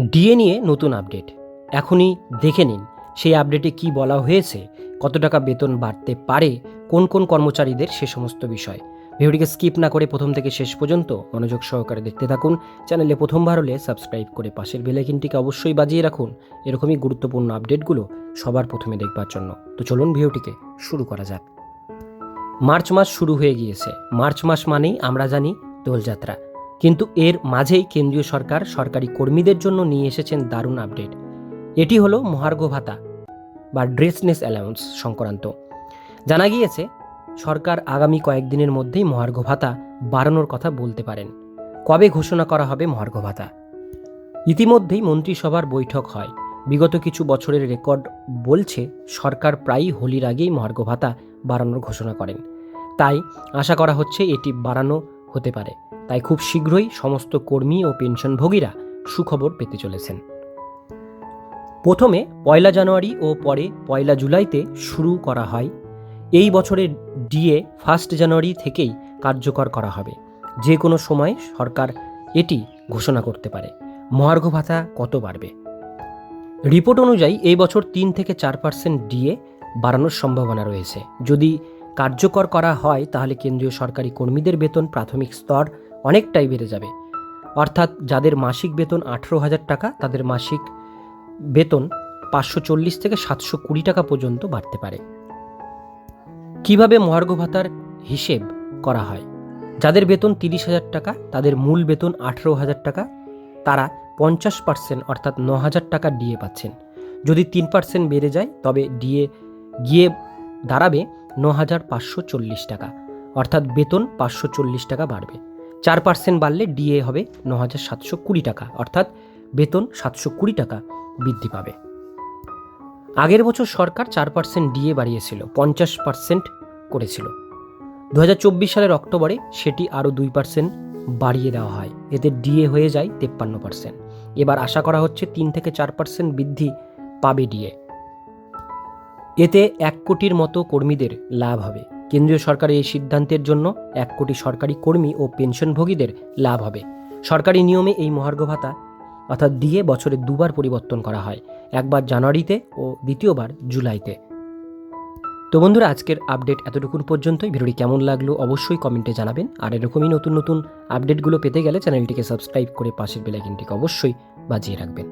DA নিয়ে নতুন update. এখনই দেখে নিন, সেই আপডেটে কি বলা হয়েছে, কত টাকা বেতন বাড়তে পারে, কোন কোন কর্মচারীদের, সে সমস্ত বিষয়। ভিডিওটিকে স্কিপ না করে প্রথম থেকে শেষ পর্যন্ত মনোযোগ সহকারে দেখতে থাকুন। চ্যানেলে প্রথমবার হলে সাবস্ক্রাইব করে পাশের বেলাইকিনটিকে অবশ্যই বাজিয়ে রাখুন। এরকমই গুরুত্বপূর্ণ আপডেটগুলো সবার প্রথমে দেখবার জন্য। তো চলুন ভিডিওটিকে শুরু করা যাক। মার্চ মাস শুরু হয়ে গিয়েছে। মার্চ মাস মানেই আমরা জানি দোলযাত্রা। কিন্তু এর মাঝেই কেন্দ্রীয় সরকার সরকারি কর্মীদের জন্য নিয়ে এসেছেন দারুণ আপডেট। এটি হলো মহার্ঘ ভাতা বা ড্রেসনেস অ্যালাউন্স সংক্রান্ত। জানা গিয়েছে, সরকার আগামী কয়েকদিনের মধ্যেই মহার্ঘ ভাতা বাড়ানোর কথা বলতে পারেন। কবে ঘোষণা করা হবে মহার্ঘ ভাতা? ইতিমধ্যেই মন্ত্রিসভার বৈঠক হয়। বিগত কিছু বছরের রেকর্ড বলছে, সরকার প্রায়ই হোলির আগেই মহার্ঘ ভাতা বাড়ানোর ঘোষণা করেন। তাই আশা করা হচ্ছে এটি বাড়ানো হতে পারে। তাই খুব শীঘ্রই সমস্ত কর্মী ও পেনশনভোগীরা সুখবর পেতে চলেছেন। প্রথমে পয়লা জানুয়ারি ও পরে পয়লা জুলাইতে শুরু করা হয়। এই বছরের ডিএ ফার্স্ট জানুয়ারি থেকেই কার্যকর করা হবে। যে কোনো সময় সরকার এটি ঘোষণা করতে পারে। মহার্ঘ ভাতা কত বাড়বে? রিপোর্ট অনুযায়ী এই বছর তিন থেকে চার পার্সেন্ট ডিএ বাড়ানোর সম্ভাবনা রয়েছে। যদি কার্যকর করা হয়, তাহলে কেন্দ্রীয় সরকারি কর্মীদের বেতন প্রাথমিক স্তর অনেকটাই বেড়ে যাবে। অর্থাৎ যাদের মাসিক বেতন আঠেরো হাজার টাকা, তাদের মাসিক বেতন পাঁচশো চল্লিশ থেকে সাতশো কুড়ি টাকা পর্যন্ত বাড়তে পারে। কীভাবে মহার্ঘ ভাতার হিসেব করা হয়? যাদের বেতন তিরিশ হাজার টাকা, তাদের মূল বেতন আঠেরো হাজার টাকা, তারা পঞ্চাশ পার্সেন্ট অর্থাৎ ন হাজার টাকা ডিএ পাচ্ছেন। যদি তিন পার্সেন্ট বেড়ে যায়, তবে ডিএ গিয়ে দাঁড়াবে ন হাজার পাঁচশো চল্লিশ টাকা। অর্থাৎ বেতন পাঁচশো চল্লিশ টাকা বাড়বে। চার পার্সেন্ট বাড়লে ডিএ হবে ন হাজার সাতশো কুড়ি টাকা, অর্থাৎ বেতন সাতশো কুড়ি টাকা বৃদ্ধি পাবে। আগের বছর সরকার চার পার্সেন্ট ডিএ বাড়িয়েছিল, পঞ্চাশ পার্সেন্ট করেছিল। দু হাজার চব্বিশ সালের অক্টোবরে সেটি আরও দুই পার্সেন্ট বাড়িয়ে দেওয়া হয়। এতে ডিএ হয়ে যায় তেপ্পান্ন পার্সেন্ট এবার আশা করা হচ্ছে তিন থেকে চার পার্সেন্ট বৃদ্ধি পাবে ডিএ এতে এক কোটির মতো কর্মীদের লাভ হবে। কেন্দ্রীয় সরকারের এই সিদ্ধান্তের জন্য এক কোটি সরকারি কর্মী ও পেনশনভোগীদের লাভ হবে। সরকারি নিয়মে এই মহার্ঘ ভাতা, অর্থাৎ দিয়ে বছরে দুবার পরিবর্তন করা হয়, একবার জানুয়ারিতে ও দ্বিতীয়বার জুলাইতে। তো বন্ধুরা, আজকের আপডেট এতটুকুন পর্যন্তই। ভিডিওটি কেমন লাগল অবশ্যই কমেন্টে জানাবেন। আর এরকমই নতুন নতুন আপডেটগুলো পেতে গেলে চ্যানেলটিকে সাবস্ক্রাইব করে পাশের বেলাইকিনটিকে অবশ্যই বাজিয়ে রাখবেন।